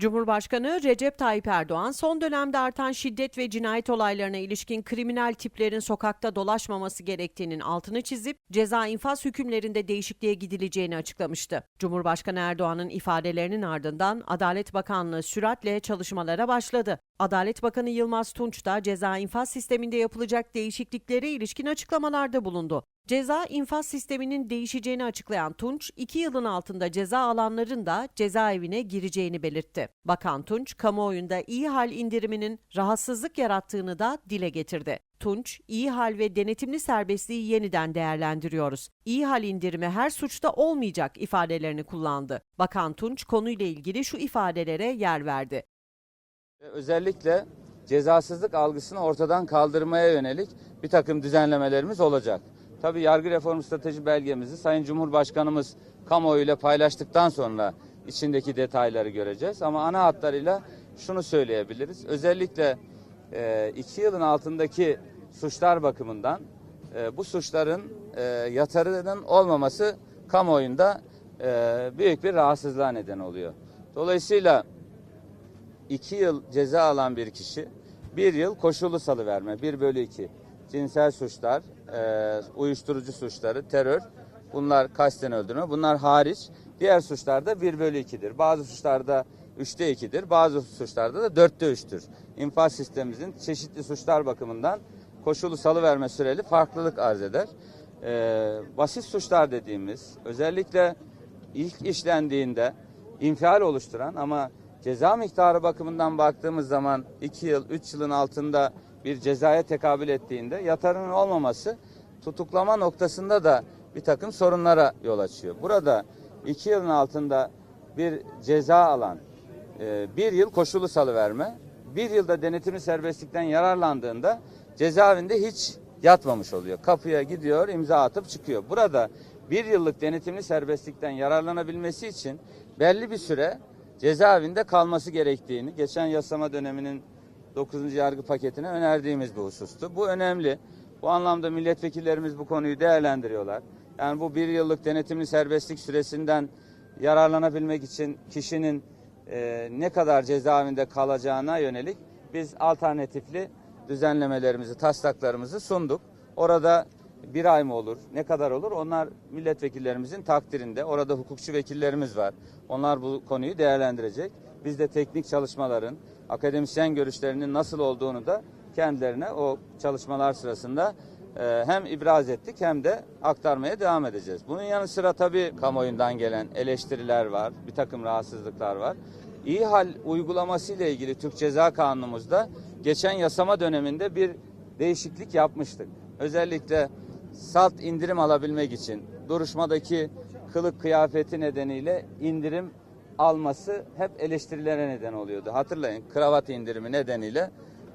Cumhurbaşkanı Recep Tayyip Erdoğan son dönemde artan şiddet ve cinayet olaylarına ilişkin kriminal tiplerin sokakta dolaşmaması gerektiğinin altını çizip ceza infaz hükümlerinde değişikliğe gidileceğini açıklamıştı. Cumhurbaşkanı Erdoğan'ın ifadelerinin ardından Adalet Bakanlığı süratle çalışmalara başladı. Adalet Bakanı Yılmaz Tunç da ceza infaz sisteminde yapılacak değişikliklere ilişkin açıklamalarda bulundu. Ceza infaz sisteminin değişeceğini açıklayan Tunç, iki yılın altında ceza alanların da cezaevine gireceğini belirtti. Bakan Tunç, kamuoyunda iyi hal indiriminin rahatsızlık yarattığını da dile getirdi. Tunç, iyi hal ve denetimli serbestliği yeniden değerlendiriyoruz. İyi hal indirimi her suçta olmayacak ifadelerini kullandı. Bakan Tunç konuyla ilgili şu ifadelere yer verdi. Ve Özellikle cezasızlık algısını ortadan kaldırmaya yönelik bir takım düzenlemelerimiz olacak. Tabii yargı reformu strateji belgemizi Sayın Cumhurbaşkanımız kamuoyuyla paylaştıktan sonra içindeki detayları göreceğiz. Ama ana hatlarıyla şunu söyleyebiliriz. Özellikle e, iki yılın altındaki suçlar bakımından e, bu suçların e, yatarının olmaması kamuoyunda e, büyük bir rahatsızlığa neden oluyor. Dolayısıyla 2 yıl ceza alan bir kişi bir yıl koşullu salıverme 1 bölü 2 cinsel suçlar e, uyuşturucu suçları terör bunlar kasten öldürme? Bunlar hariç. Diğer suçlarda 1 bölü 2'dir bazı suçlarda 3'te 2'dir bazı suçlarda da 4'te 3'tür infaz sistemimizin çeşitli suçlar bakımından koşullu salıverme süreli farklılık arz eder. E, basit suçlar dediğimiz özellikle ilk işlendiğinde infial oluşturan ama ceza miktarı bakımından baktığımız zaman 2 yıl 3 yılın altında bir cezaya tekabül ettiğinde yatarının olmaması tutuklama noktasında da bir takım sorunlara yol açıyor. Burada 2 yılın altında bir ceza alan e, bir yıl koşulu salıverme, bir yılda denetimli serbestlikten yararlandığında cezaevinde hiç yatmamış oluyor. Kapıya gidiyor, imza atıp çıkıyor. Burada bir yıllık denetimli serbestlikten yararlanabilmesi için belli bir süre cezaevinde kalması gerektiğini geçen yasama döneminin 9. yargı paketine önerdiğimiz bir husustu. Bu önemli. Bu anlamda milletvekillerimiz bu konuyu değerlendiriyorlar. Yani bu bir yıllık denetimli serbestlik süresinden yararlanabilmek için kişinin e, ne kadar cezaevinde kalacağına yönelik biz alternatifli düzenlemelerimizi, taslaklarımızı sunduk. Orada bir ay mı olur, ne kadar olur? Onlar milletvekillerimizin takdirinde. Orada hukukçu vekillerimiz var. Onlar bu konuyu değerlendirecek. Biz de teknik çalışmaların, akademisyen görüşlerinin nasıl olduğunu da kendilerine o çalışmalar sırasında e, hem ibraz ettik hem de aktarmaya devam edeceğiz. Bunun yanı sıra tabii kamuoyundan gelen eleştiriler var, bir takım rahatsızlıklar var. İyi hal uygulaması ile ilgili Türk Ceza Kanunumuzda geçen yasama döneminde bir değişiklik yapmıştık. Özellikle salt indirim alabilmek için duruşmadaki kılık kıyafeti nedeniyle indirim alması hep eleştirilere neden oluyordu. Hatırlayın kravat indirimi nedeniyle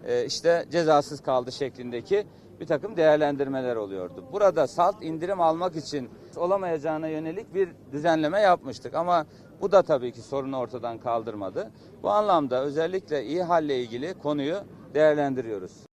e, işte cezasız kaldı şeklindeki bir takım değerlendirmeler oluyordu. Burada salt indirim almak için olamayacağına yönelik bir düzenleme yapmıştık ama bu da tabii ki sorunu ortadan kaldırmadı. Bu anlamda özellikle iyi halle ilgili konuyu değerlendiriyoruz.